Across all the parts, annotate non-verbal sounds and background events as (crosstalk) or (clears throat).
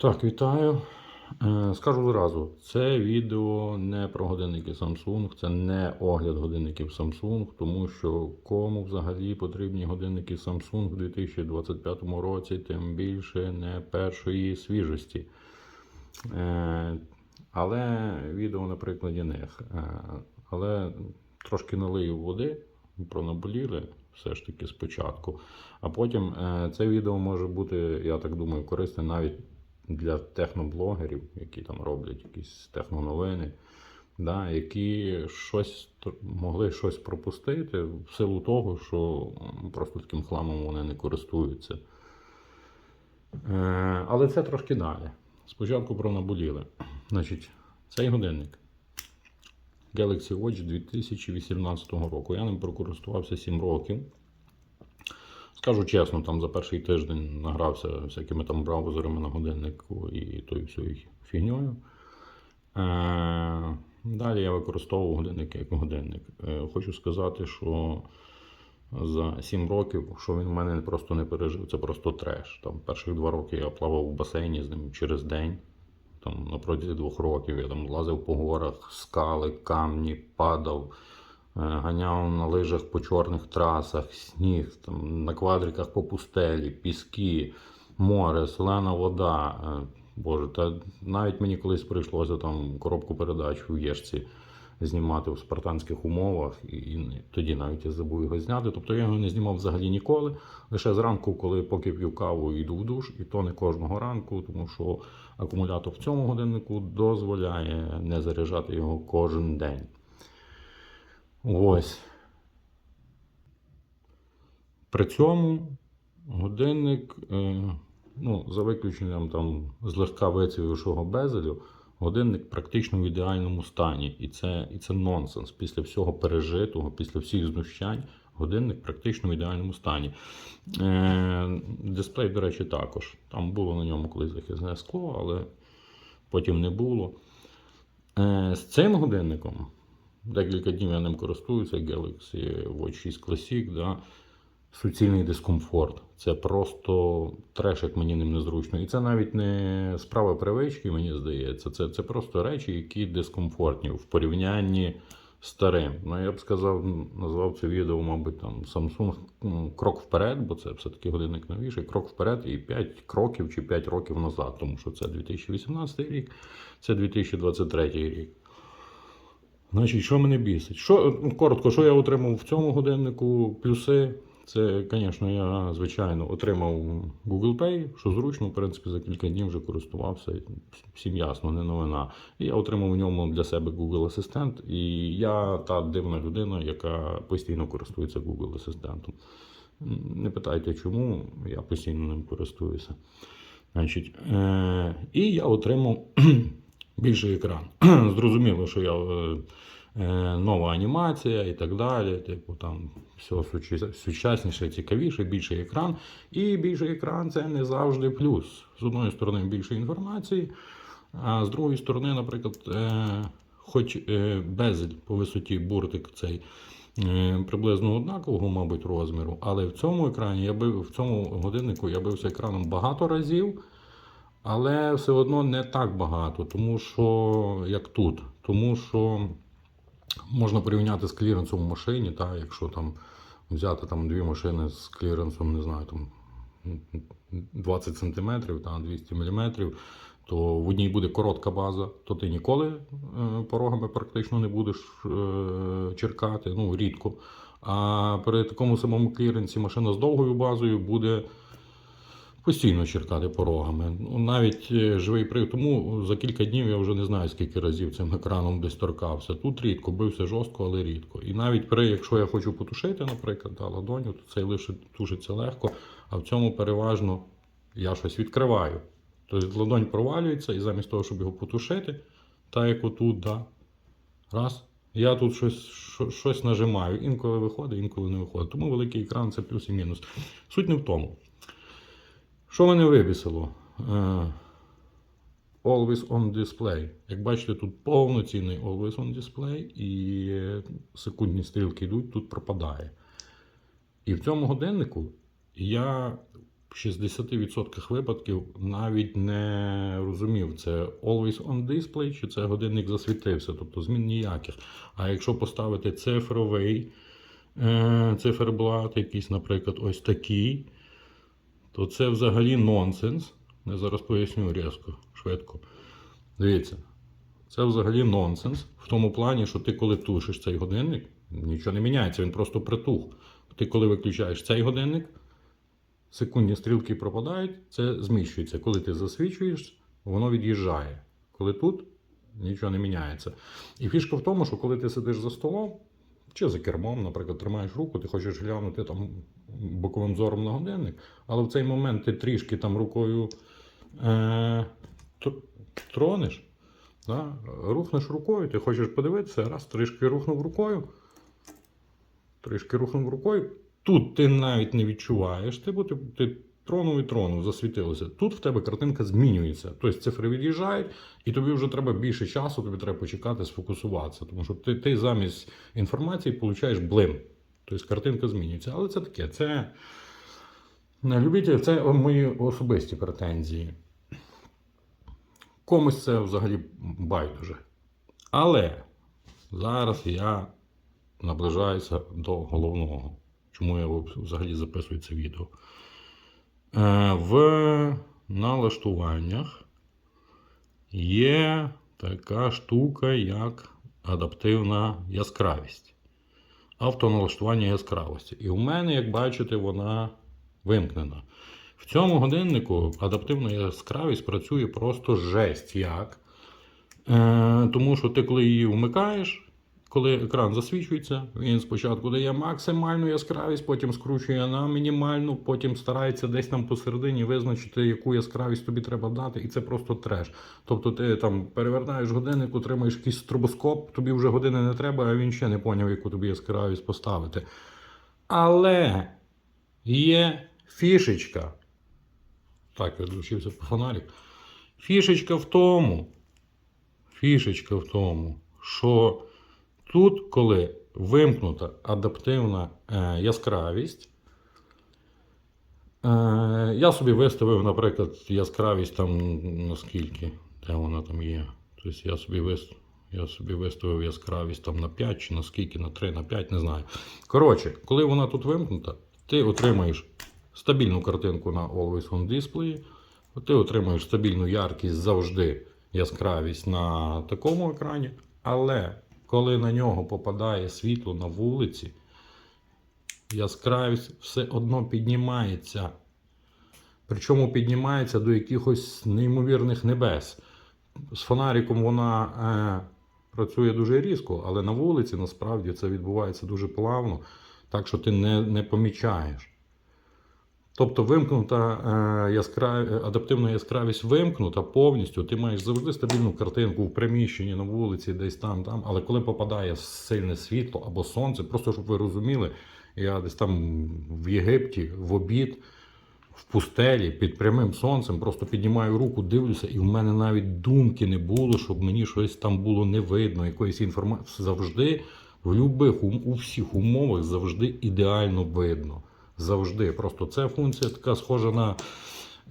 Так, вітаю. Е, Скажу зразу, це відео не про годинники Samsung, це не огляд годинників Samsung, тому що кому взагалі потрібні годинники Samsung в 2025 році, тим більше не першої свіжості. Е, Але відео на прикладі них. Е, Але трошки налию води про наболіле все ж таки спочатку. А потім це відео може бути, я так думаю, корисне навіть для техноблогерів, які там роблять якісь техноновини, да, які щось могли щось пропустити в силу того, що просто таким хламом вони не користуються. Е, але це трошки далі. Спочатку про наболіле. Значить, цей годинник Galaxy Watch 2018 року. Я ним прокористувався 7 років. Скажу чесно, там за перший тиждень награвся всякими там браузерами на годиннику і тою всією фігньою. Е, далі я використовував годинник як годинник. Е, хочу сказати, що за 7 років, що він в мене просто не пережив, це просто треш. Там перших два роки я плавав в басейні з ним через день. Там на протязі двох років я там лазив по горах, скали, камні, падав, ганяв на лижах по чорних трасах, сніг, там, на квадриках по пустелі, піски, море, солена вода. Е, Боже, та навіть мені колись прийшлося там коробку передач у Єшці знімати в спартанських умовах, і тоді навіть я забув його зняти. Тобто я його не знімав взагалі ніколи. Лише зранку, коли поки п'ю каву, йду в душ, і то не кожного ранку, тому що акумулятор в цьому годиннику дозволяє не заряджати його кожен день. Ось. При цьому годинник, е, ну, за виключенням там злегка вицвівшого безелю, годинник практично в ідеальному стані. І це, і це нонсенс. Після всього пережитого, після всіх знущань, годинник практично в ідеальному стані. Е, дисплей, до речі, також. Там було на ньому колись захисне скло, але потім не було. Е, з цим годинником, декілька днів я ним користуюся, Galaxy Watch 6 Classic, да, суцільний дискомфорт. Це просто треш, як мені ним незручно. І це навіть не справа привички, мені здається. Це, це просто речі, які дискомфортні в порівнянні з старим. Ну, я б сказав, назвав це відео, мабуть, там Samsung ну, крок вперед, бо це все-таки годинник новіший, крок вперед і 5 кроків чи 5 років назад, тому що це 2018 рік, це 2023 рік. Значить, що мене бісить? Що, ну, коротко, що я отримав в цьому годиннику? Плюси. Це, звісно, я, звичайно, отримав Google Pay, що зручно, в принципі, за кілька днів вже користувався. Всім ясно, не новина. І я отримав в ньому для себе Google Асистент. І я та дивна людина, яка постійно користується Google Асистентом. Не питайте чому, я постійно ним користуюся. Значить, е- і я отримав більший екран. (clears throat) Зрозуміло, що я. е, е, Нова анімація і так далі. Типу, там все сучасніше, цікавіше, більший екран. І більший екран це не завжди плюс. З одної сторони, більше інформації, а з другої сторони, наприклад, е, хоч безель по висоті буртик цей приблизно однакового, мабуть, розміру, але в цьому екрані я бив в цьому годиннику я бився екраном багато разів. Але все одно не так багато, тому що як тут. Тому що можна порівняти з кліренсом в машині, та, якщо там взяти там дві машини з кліренсом, не знаю, там 20 см та 200 мм, то в одній буде коротка база, то ти ніколи е, порогами практично не будеш е, черкати, ну рідко. А при такому самому кліренсі машина з довгою базою буде постійно черкати порогами. Ну, навіть е, живий при тому за кілька днів я вже не знаю, скільки разів цим екраном десь торкався. Тут рідко, бився жорстко, але рідко. І навіть при, якщо я хочу потушити, наприклад, да, ладоню, то цей лише тушиться легко, а в цьому переважно я щось відкриваю. Тобто ладонь провалюється, і замість того, щоб його потушити, так як отут, да, раз. Я тут щось, щось нажимаю. Інколи виходить, інколи не виходить. Тому великий екран це плюс і мінус. Суть не в тому. Що мене вибісило? Е, Always on display. Як бачите, тут повноцінний Always on display, і секундні стрілки йдуть, тут пропадає. І в цьому годиннику я в 60% випадків навіть не розумів, це always on display чи це годинник засвітився, тобто змін ніяких. А якщо поставити цифровий е, циферблат, якийсь, наприклад, ось такий, то це взагалі нонсенс. Я зараз поясню різко, швидко. Дивіться, це взагалі нонсенс в тому плані, що ти коли тушиш цей годинник, нічого не міняється, він просто притух. Ти коли виключаєш цей годинник, секундні стрілки пропадають, це зміщується. Коли ти засвічуєш, воно від'їжджає. Коли тут нічого не міняється. І фішка в тому, що коли ти сидиш за столом чи за кермом, наприклад, тримаєш руку, ти хочеш глянути там боковим зором на годинник, але в цей момент ти трішки там рукою е- тронеш, да? рухнеш рукою, ти хочеш подивитися, раз, трішки рухнув рукою, трішки рухнув рукою. Тут ти навіть не відчуваєш, ти, бо ти, ти тронув і тронув, засвітилося. Тут в тебе картинка змінюється. Тобто цифри від'їжджають, і тобі вже треба більше часу, тобі треба почекати, сфокусуватися. Тому що ти, ти замість інформації получаєш блим. Тобто картинка змінюється. Але це таке, це не любитель, це мої особисті претензії. Комусь це взагалі байдуже. Але зараз я наближаюся до головного. Чому я взагалі записую це відео? Е, В налаштуваннях є така штука, як адаптивна яскравість. Автоналаштування яскравості. І у мене, як бачите, вона вимкнена. В цьому годиннику адаптивна яскравість працює просто жесть як. Е, тому що ти, коли її вмикаєш, коли екран засвічується, він спочатку дає максимальну яскравість, потім скручує на мінімальну, потім старається десь там посередині визначити, яку яскравість тобі треба дати, і це просто треш. Тобто ти там перевертаєш годинник, отримаєш якийсь стробоскоп, тобі вже години не треба, а він ще не поняв, яку тобі яскравість поставити. Але є фішечка. Так, я долучився по фонарик. Фішечка в тому, фішечка в тому, що тут, коли вимкнута адаптивна е, яскравість, е, я собі виставив, наприклад, яскравість там наскільки, де вона там є. Тобто я собі виставив. Я собі виставив яскравість там на 5 чи на скільки, на 3, на 5, не знаю. Коротше, коли вона тут вимкнута, ти отримаєш стабільну картинку на Always On Display, ти отримуєш стабільну яркість завжди яскравість на такому екрані, але коли на нього попадає світло на вулиці, яскравість все одно піднімається. Причому піднімається до якихось неймовірних небес. З фонариком вона е, працює дуже різко, але на вулиці насправді це відбувається дуже плавно, так що ти не, не помічаєш. Тобто вимкнута е, яскра... адаптивна яскравість вимкнута повністю, ти маєш завжди стабільну картинку в приміщенні на вулиці, десь там, там. Але коли попадає сильне світло або сонце, просто щоб ви розуміли, я десь там в Єгипті в обід, в пустелі під прямим сонцем, просто піднімаю руку, дивлюся, і в мене навіть думки не було, щоб мені щось там було не видно, якоїсь інформації. Завжди, в любих, у всіх умовах завжди ідеально видно. Завжди. Просто це функція така схожа на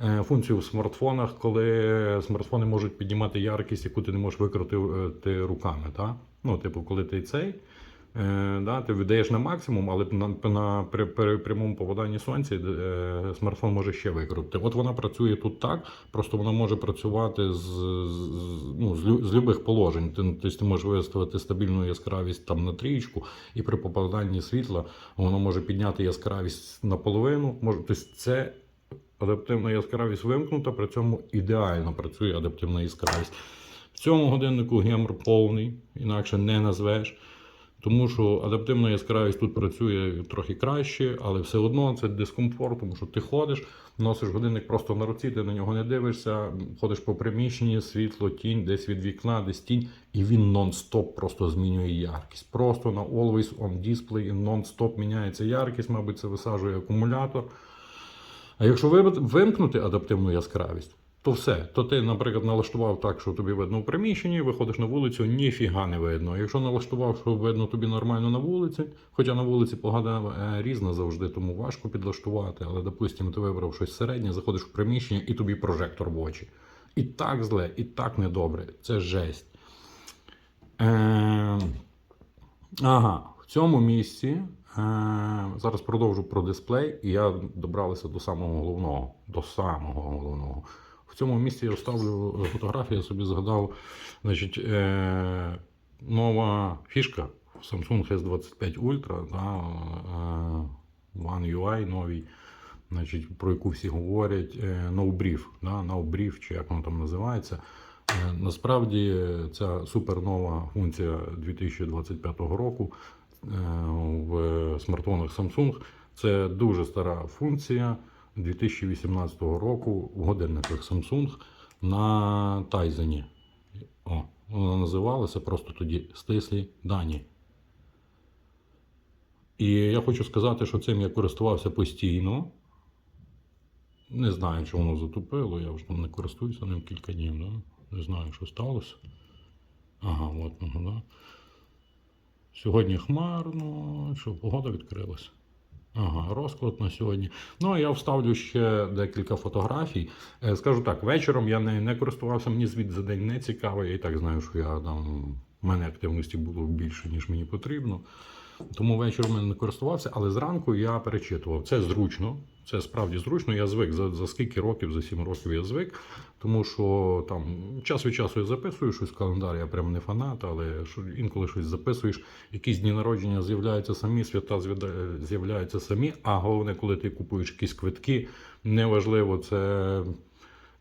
е, функцію в смартфонах, коли смартфони можуть піднімати яркість, яку ти не можеш викрутити руками. Та? Ну, типу, коли ти цей. Е, да, ти віддаєш на максимум, але на, на при, при прямому попаданні сонця е, смартфон може ще викрутити. От вона працює тут так, просто вона може працювати з, з, ну, з, з любих положень. Ти, тобто ти можеш виставити стабільну яскравість там на трієчку, і при попаданні світла воно може підняти яскравість наполовину. Може, тобто це адаптивна яскравість вимкнута, при цьому ідеально працює адаптивна яскравість. В цьому годиннику гемор повний, інакше не назвеш. Тому що адаптивна яскравість тут працює трохи краще, але все одно це дискомфорт, тому що ти ходиш, носиш годинник просто на руці, ти на нього не дивишся, ходиш по приміщенні, світло, тінь, десь від вікна, десь тінь, і він нон-стоп просто змінює яркість. Просто на Always On Display нон-стоп міняється яркість, мабуть, це висаджує акумулятор. А якщо вимкнути адаптивну яскравість, то все. То ти, наприклад, налаштував так, що тобі видно в приміщенні, виходиш на вулицю, ніфіга не видно. Якщо налаштував, що видно тобі нормально на вулиці, хоча на вулиці погода е, різна завжди, тому важко підлаштувати. Але, допустимо, ти вибрав щось середнє, заходиш в приміщення і тобі прожектор в очі. І так зле, і так недобре. Це жесть. Е, ага, в цьому місці е, зараз продовжу про дисплей, і я добралася до самого головного. До самого головного. В цьому місці я вставлю фотографію, я собі згадав, значить, е, нова фішка Samsung S25 Ultra, да, е, One UI новий, значить, про яку всі говорять, е, No Brief, да, No Brief, чи як воно там називається. Е, Насправді е, ця супернова функція 2025 року е, в смартфонах Samsung це дуже стара функція 2018 року в годинниках Samsung на Тайзені. О, вона називалася просто тоді стислі дані. І я хочу сказати, що цим я користувався постійно. Не знаю, чи воно затупило, я вже там не користуюся ним кілька днів. Да? Не знаю, що сталося. Ага, от воно, да. Сьогодні хмарно, що погода відкрилася. Ага, розклад на сьогодні. Ну, а я вставлю ще декілька фотографій. Е, Скажу так, вечором я не, не користувався, мені звіт за день не цікаво. Я і так знаю, що я там в мене активності було більше, ніж мені потрібно. Тому вечором я не користувався, але зранку я перечитував. Це зручно, це справді зручно. Я звик за, за скільки років, за сім років я звик. Тому що там час від часу я записую щось в календар, я прям не фанат, але інколи щось записуєш, якісь дні народження з'являються самі, свята звіда- з'являються самі. А головне, коли ти купуєш якісь квитки, неважливо, це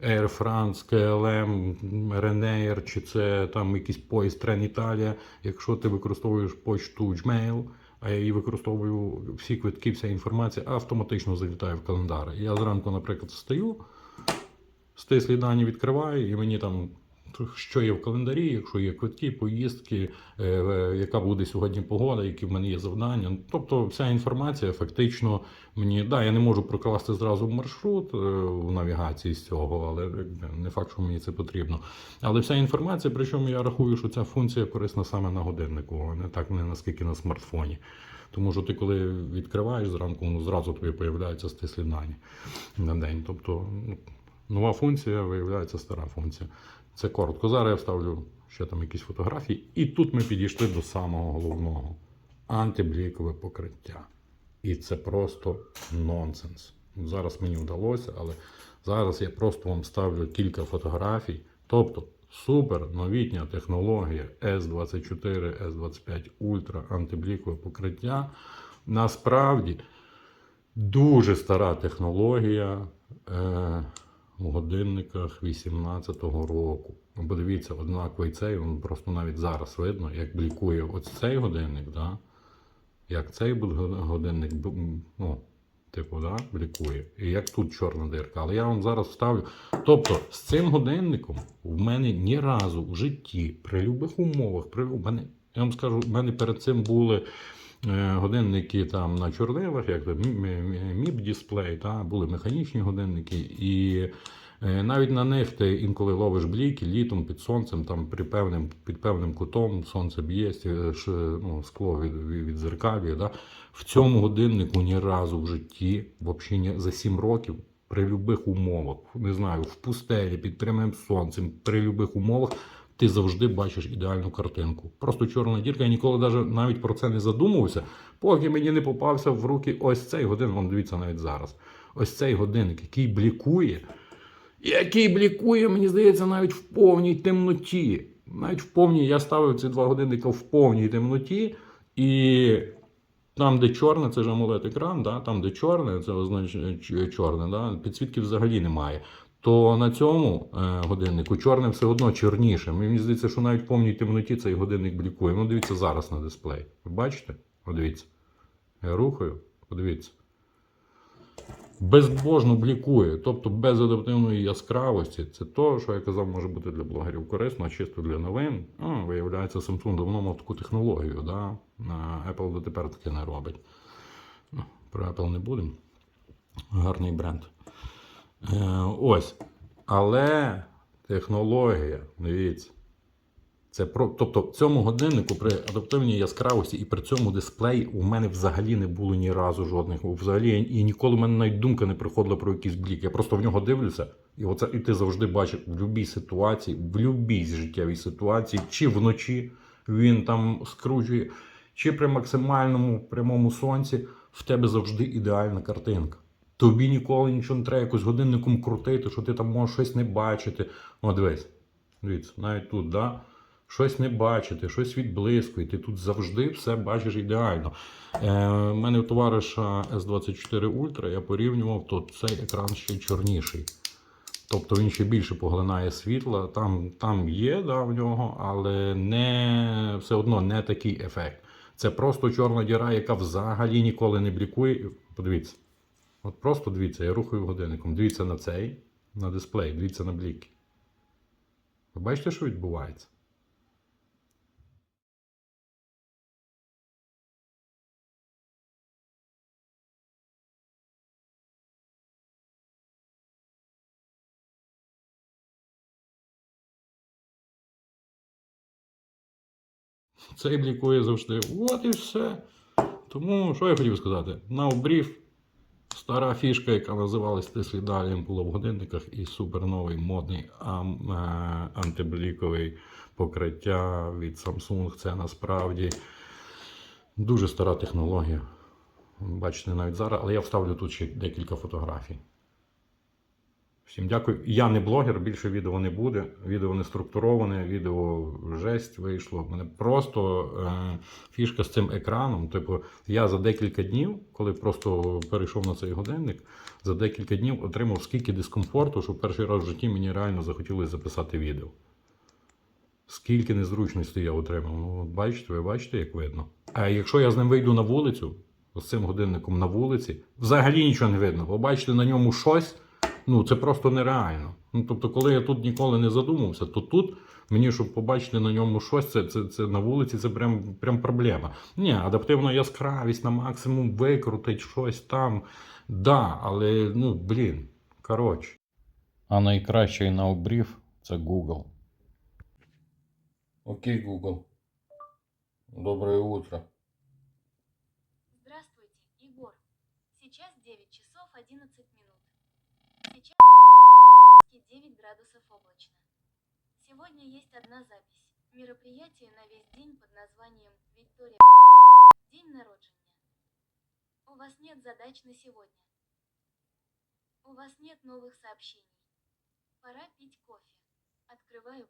Air France, KLM, Ryanair, чи це там якийсь поїзд Трен Італія. Якщо ти використовуєш почту Gmail, а я її використовую всі квитки, вся інформація автоматично залітає в календар. Я зранку, наприклад, встаю, стислі дані відкриваю, і мені там. Що є в календарі, якщо є квитки, поїздки, е, яка буде сьогодні погода, які в мене є завдання. Тобто вся інформація фактично мені. Да, я не можу прокласти зразу маршрут е, в навігації з цього, але е, не факт, що мені це потрібно. Але вся інформація, причому я рахую, що ця функція корисна саме на годиннику, а не так не наскільки на смартфоні. Тому що ти, коли відкриваєш зранку, воно зразу тобі появляються стислі дані на день. Тобто ну, нова функція виявляється стара функція. Це коротко. Зараз я вставлю ще там якісь фотографії. І тут ми підійшли до самого головного антиблікове покриття. І це просто нонсенс. Зараз мені вдалося, але зараз я просто вам ставлю кілька фотографій. Тобто супер новітня технологія S24, S25 Ultra антиблікове покриття. Насправді дуже стара технологія. Е- в годинниках 18-го року. Ну, Подивіться, однаковий цей, він просто навіть зараз видно, як блікує ось цей годинник, да? як цей годинник ну, типу, да? блікує, і як тут чорна дирка. Але я вам зараз вставлю. Тобто, з цим годинником в мене ні разу в житті, при будь-яких умовах, при в мене, я вам скажу, в мене перед цим були. Е, Годинники там на чорнилах, як міп дисплей, та, були механічні годинники, і е, навіть на них ти інколи ловиш бліки літом під сонцем, там при певним, під певним кутом сонце б'є, е, ну, скло від, від, зеркалює. Да? В цьому годиннику ні разу в житті, взагалі за 7 років, при будь-яких умовах, не знаю, в пустелі, під прямим сонцем, при будь-яких умовах, ти завжди бачиш ідеальну картинку. Просто чорна дірка. Я ніколи навіть, навіть про це не задумувався, поки мені не попався в руки ось цей годинник. Вон дивіться навіть зараз. Ось цей годинник, який блікує. Який блікує, мені здається, навіть в повній темноті. Навіть в повній, я ставив ці два годинника в повній темноті, і там, де чорне, це ж амулет екран, да? там, де чорне, це означає чорне, да? підсвітки взагалі немає. То на цьому е, годиннику чорне все одно чорніше. Мені здається, що навіть в повній темноті цей годинник блікує. Ну, дивіться зараз на дисплей. Ви бачите? Подивіться. Я рухаю, подивіться. Безбожно блікує, тобто без адаптивної яскравості. Це то, що я казав, може бути для блогерів корисно, а чисто для новин. А, виявляється, Samsung давно мав таку технологію. Да? Apple дотепер таке не робить. Ну, Про Apple не будемо. Гарний бренд. Е, ось. Але технологія, дивіться. Це про, тобто в цьому годиннику при адаптивній яскравості і при цьому дисплеї у мене взагалі не було ні разу жодних. Взагалі і ніколи в мене навіть думка не приходила про якийсь блік. Я просто в нього дивлюся, і оце і ти завжди бачиш в будь-якій ситуації, в будь-якій життєвій ситуації, чи вночі він там скручує, чи при максимальному прямому сонці, в тебе завжди ідеальна картинка. Тобі ніколи нічого не треба якось годинником крутити, що ти там можеш щось не бачити. О, дивись, дивіться, навіть тут, да? щось не бачити, щось відблискує. Ти тут завжди все бачиш ідеально. Е, У мене товариша S24 Ultra я порівнював, то цей екран ще чорніший. Тобто він ще більше поглинає світла. Там, там є да, в нього, але не, все одно не такий ефект. Це просто чорна діра, яка взагалі ніколи не блікує. Подивіться. От просто дивіться, я рухаю годинником. Дивіться на цей, на дисплей, дивіться на бліки. Ви бачите, що відбувається? Цей блікує завжди. От і все. Тому, що я хотів сказати? На обрів стара фішка, яка називалась Теслі Далієм, була в годинниках, і суперновий модний ам, е, антибліковий покриття від Samsung. Це насправді дуже стара технологія. Бачите, навіть зараз, але я вставлю тут ще декілька фотографій. Всім дякую. Я не блогер, більше відео не буде. Відео не структуроване, відео жесть вийшло. У мене просто е, фішка з цим екраном. Типу, я за декілька днів, коли просто перейшов на цей годинник, за декілька днів отримав скільки дискомфорту, що перший раз в житті мені реально захотілося записати відео. Скільки незручностей я отримав. Ну, бачите, ви бачите, як видно. А якщо я з ним вийду на вулицю, з цим годинником на вулиці, взагалі нічого не видно. Побачите на ньому щось. Ну, це просто нереально. Ну, тобто, коли я тут ніколи не задумався, то тут мені, щоб побачити на ньому щось, це, це, це на вулиці це прям, прям проблема. Ні, адаптивна яскравість на максимум викрутить щось там. Да, але ну, блін, коротше. А найкращий на обрів це Google. Окей, Google. Доброе утро. Здравствуйте, Егор. Сейчас 9 часов 11 минут. Сейчас 9 градусов облачно. Сегодня есть одна запись. Мероприятие на весь день под названием Виктория День народжения. У вас нет задач на сегодня. У вас нет новых сообщений. Пора пить кофе. Открываю